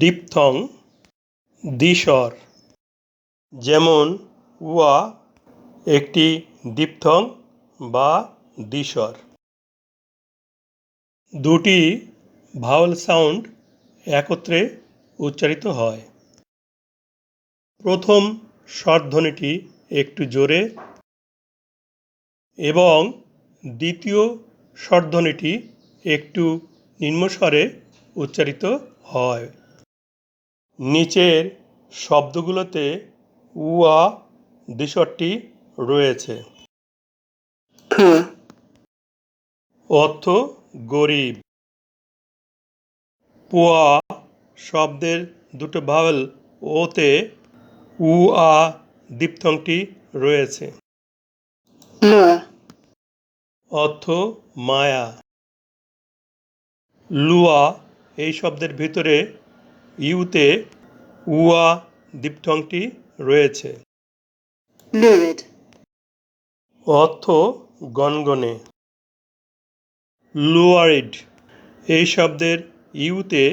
Diphthong দ্বিস্বর যেমন উয়া একটি diphthong বা দ্বিস্বর দুটি ভাওয়েল সাউন্ড একত্রে উচ্চারিত হয়। প্রথম স্বরধ্বনিটি একটু জোরে এবং দ্বিতীয় স্বরধ্বনিটি একটু নিম্নস্বরে উচ্চারিত হয়। নিচের শব্দগুলোতে উয়া দ্বিস্বরটি রয়েছে। অর্থ গরিব। পুয়া শব্দের দুটো ভাওয়েল ওতে উ আ দিপথংটি রয়েছে অর্থ মায়া। লুয়া এই শব্দের ভিতরে ইউতে উয়া দিপথংটি রয়েছে। অর্থ গনগনে লুয়ারিড এই শব্দের ইউতে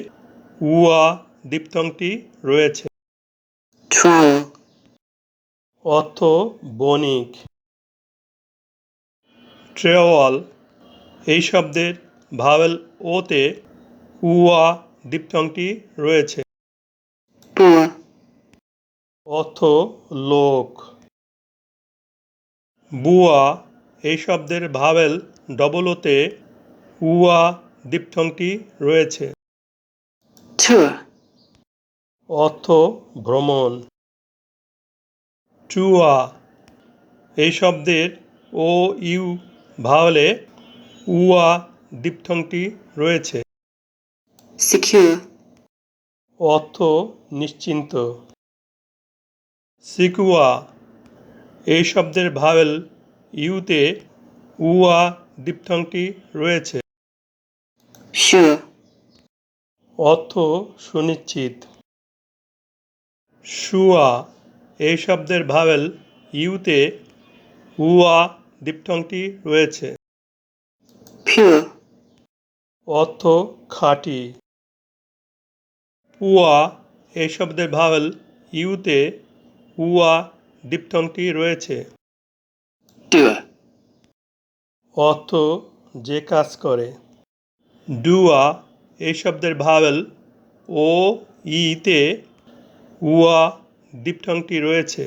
উয়া দিপথংটি রয়েছে। অর্থ বণিক। ট্রেওয়াল এই শব্দের ভাওয়েল ওতে উয়া দিপথংটি রয়েছে। অর্থ লোক। বুয়া এই শব্দের ভাবেল ডবল ওতে উয়া দিপথংটি রয়েছে। অর্থ ভ্রমণ। টুয়া এই শব্দের ও ইউ ভাওয়েলে উয়া দিপথংটি রয়েছে। Secure, অর্থ নিশ্চিন্ত। সিকুয়া এই শব্দের ভাওয়েল ইউতে উয়া দিপথংটি রয়েছে। Sure, অর্থ সুনিশ্চিত। শুয়া এই শব্দের ভাওয়েল ইউতে উয়া দিপথংটি রয়েছে। Pure, অর্থ খাঁটি। পুয়া এই শব্দের ভাওয়েল ইউতে উয়া ডিপটনটি রয়েছে। অর্থ যে কাজ করে। ডুয়া এই শব্দের ভাওয়েল ও ইতে উয়া ডিপটনটি রয়েছে।